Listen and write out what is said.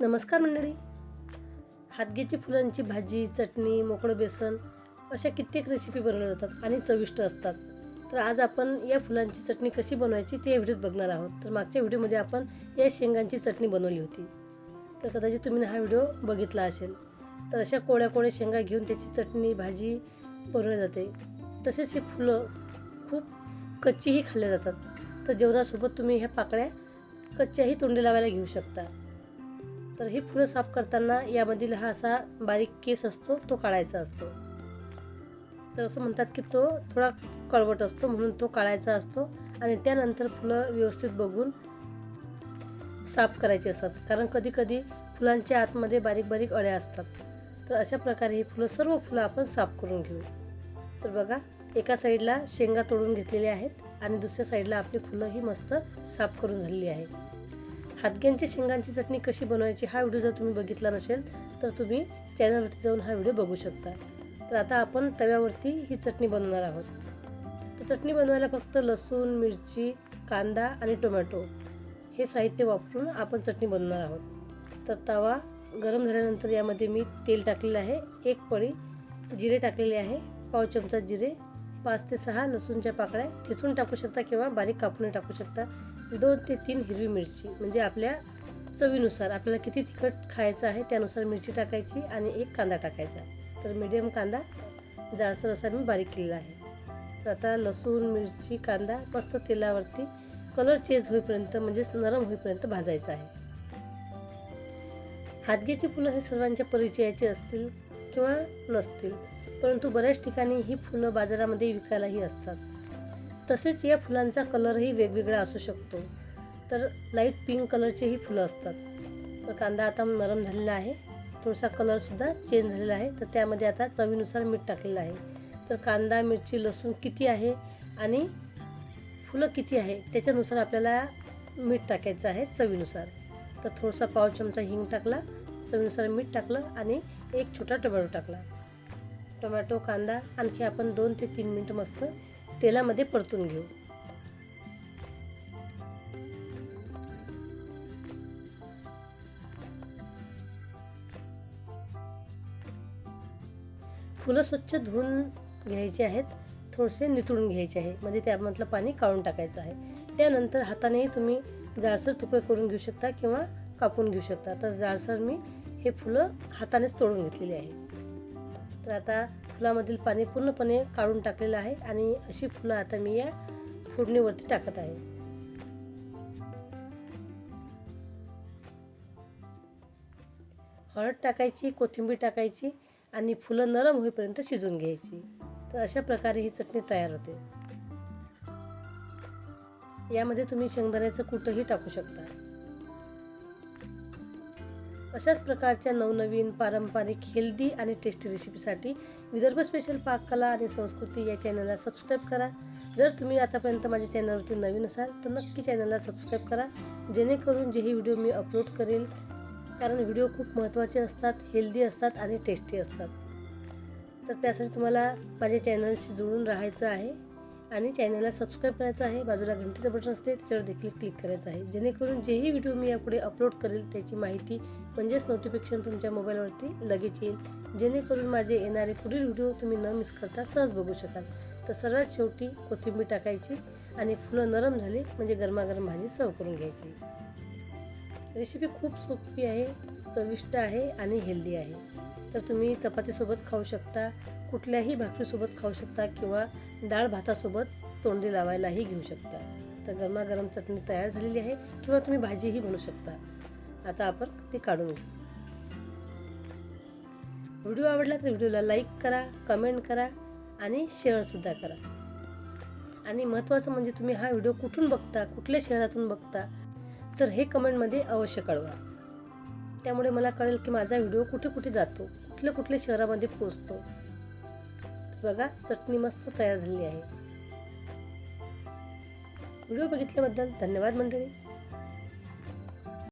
नमस्कार मंडळी. हातगेची फुलांची भाजी चटणी मोकळं बेसन अशा कित्येक रेसिपी बनवल्या जातात आणि चविष्ट असतात. तर आज आपण या फुलांची चटणी कशी बनवायची ते या व्हिडिओत बघणार आहोत. तर मागच्या व्हिडिओमध्ये आपण या शेंगांची चटणी बनवली होती. तर कदाचित तुम्ही हा व्हिडिओ बघितला असेल. तर अशा कोळ्या कोळ्या शेंगा घेऊन त्याची चटणी भाजी बनवली जाते. तसेच ही फुलं खूप कच्चीही खाल्ल्या जातात. तर जेवणासोबत तुम्ही ह्या पाकळ्या कच्च्याही तोंडी लावायला घेऊ शकता. तर ही फुलं साफ करताना यामधील हा असा बारीक केस असतो तो काढायचा असतो. तर असं म्हणतात की तो थोडा कळवट असतो म्हणून तो काढायचा असतो आणि त्यानंतर फुलं व्यवस्थित बघून साफ करायची असतात. कारण कधी कधी फुलांच्या आतमध्ये बारीक बारीक अळ्या असतात. तर अशा प्रकारे ही फुलं सर्व फुलं आपण साफ करून घेऊ. तर बघा एका साईडला शेंगा तोडून घेतलेल्या आहेत आणि दुसऱ्या साईडला आपली फुलं ही मस्त साफ करून झालेली आहेत हातग्यांची शेंगांची चटणी कशी बनवायची हा व्हिडिओ जर तुम्ही बघितला नसेल तर तुम्ही चॅनलवरती जाऊन हा व्हिडिओ बघू शकता. तर आता आपण तव्यावरती ही चटणी बनवणार आहोत. तर चटणी बनवायला फक्त लसूण मिरची कांदा आणि टोमॅटो हे साहित्य वापरून आपण चटणी बनवणार आहोत. तर तवा गरम झाल्यानंतर यामध्ये मी तेल टाकलेलं आहे एक पळी जिरे टाकलेले आहे पाव चमचा जिरे पाच ते सहा लसूणच्या पाकळ्या ठेचून टाकू शकता किंवा बारीक कापून टाकू शकता. दोन ते तीन हिरवी मिरची म्हणजे आपल्या चवीनुसार आपल्याला किती तिखट खायचं आहे त्यानुसार मिरची टाकायची आणि एक कांदा टाकायचा. तर मीडियम कांदा जास्त असा मी बारीक केलेला आहे. तर आता लसूण मिरची कांदा मस्त तेलावरती कलर चेंज होईपर्यंत म्हणजेच नरम होईपर्यंत भाजायचं आहे. हातगेची फुलं हे सर्वांच्या परिचयाची असतील किंवा नसतील परंतु बऱ्याच ठिकाणी ही फुलं बाजारामध्ये विकायलाही असतात. तसेच या फुलांचा कलरही वेगवेगळा असू शकतो. तर लाइट पिंक कलरचेही फुलं असतात. तर कांदा आता नरम झालेला आहे. थोडासा कलरसुद्धा चेंज झालेला आहे. तर त्यामध्ये आता चवीनुसार मीठ टाकलेलं आहे. तर कांदा मिरची लसूण किती आहे आणि फुलं किती आहे त्याच्यानुसार आपल्याला मीठ टाकायचं आहे चवीनुसार. तर थोडासा पाव चमचा हिंग टाकला चवीनुसार मीठ टाकलं आणि एक छोटा टोमॅटो टाकला. टोमॅटो कांदा आणखी आपण दोन ते तीन मिनटं मस्त तेलामध्ये परतून घेऊ. फुलं स्वच्छ धुवून घ्यायचे आहेत थोडेसे नितळून घ्यायचे आहे. म्हणजे त्यामधलं पाणी काढून टाकायचं आहे. त्यानंतर हातानेही तुम्ही जाडसर तुकडे करून घेऊ शकता किंवा कापून घेऊ शकता. तर जाडसर मी हे फुलं हातानेच तोडून घेतलेली आहे. तर आता फुलामधील पाणी पूर्णपणे काढून टाकलेलं आहे आणि अशी फुलं आता मी या फोडणीवरती टाकत आहे. हळद टाकायची कोथिंबीर टाकायची आणि फुलं नरम होईपर्यंत शिजून घ्यायची. तर अशा प्रकारे ही चटणी तयार होते. यामध्ये तुम्ही शेंगदाण्याचं कुठंही टाकू शकता. अशाच प्रकारच्या नवनवीन पारंपरिक हेल्दी आणि टेस्टी रेसिपीसाठी विदर्भ स्पेशल पाककला आणि संस्कृती या चॅनलला सबस्क्राईब करा. जर तुम्ही आतापर्यंत माझ्या चॅनलवरती नवीन असाल तर नक्की चॅनलला सबस्क्राईब करा. जेणेकरून जे हे व्हिडिओ मी अपलोड करेल कारण व्हिडिओ खूप महत्त्वाचे असतात हेल्दी असतात आणि टेस्टी असतात. तर त्यासाठी तुम्हाला माझ्या चॅनलशी जुळून राहायचं आहे. आणि चॅनलला सबस्क्राईब करायचं आहे बाजूला घंटीचं बटन असते त्याच्यावर देखील क्लिक करायचं आहे. जेणेकरून जेही व्हिडिओ मी यापुढे अपलोड करेल त्याची माहिती म्हणजेच नोटिफिकेशन तुमच्या मोबाईलवरती लगेच येईल. जेणेकरून माझे येणारे पुढील व्हिडिओ तुम्ही न मिस करता सहज बघू शकाल. तर सर्वात शेवटी कोथिंबीर टाकायची आणि फुलं नरम झाली म्हणजे गरमागरम भाजी सर्व करून घ्यायची. रेसिपी खूप सोपी आहे चविष्ट आहे आणि हेल्दी आहे. तर तुम्ही चपातीसोबत खाऊ शकता कुठल्याही भाकरीसोबत खाऊ शकता किंवा डाळ भातासोबत तोंडी लावायलाही घेऊ शकता. तर गरमागरम चटणी तयार झालेली आहे किंवा तुम्ही भाजीही बनवू शकता. आता आपण ती काढून घेऊ. व्हिडिओ आवडला तर व्हिडिओला लाईक करा कमेंट करा आणि शेअरसुद्धा करा. आणि महत्त्वाचं म्हणजे तुम्ही हा व्हिडिओ कुठून बघता कुठल्या शहरातून बघता तर हे कमेंटमध्ये अवश्य कळवा. त्यामुळे मला कळेल की माझा व्हिडिओ कुठे कुठे जातो कुठल्या कुठल्या शहरामध्ये पोचतो बघा चटणी मस्त तयार झालेली आहे. व्हिडिओ बघितल्याबद्दल धन्यवाद मंडळी.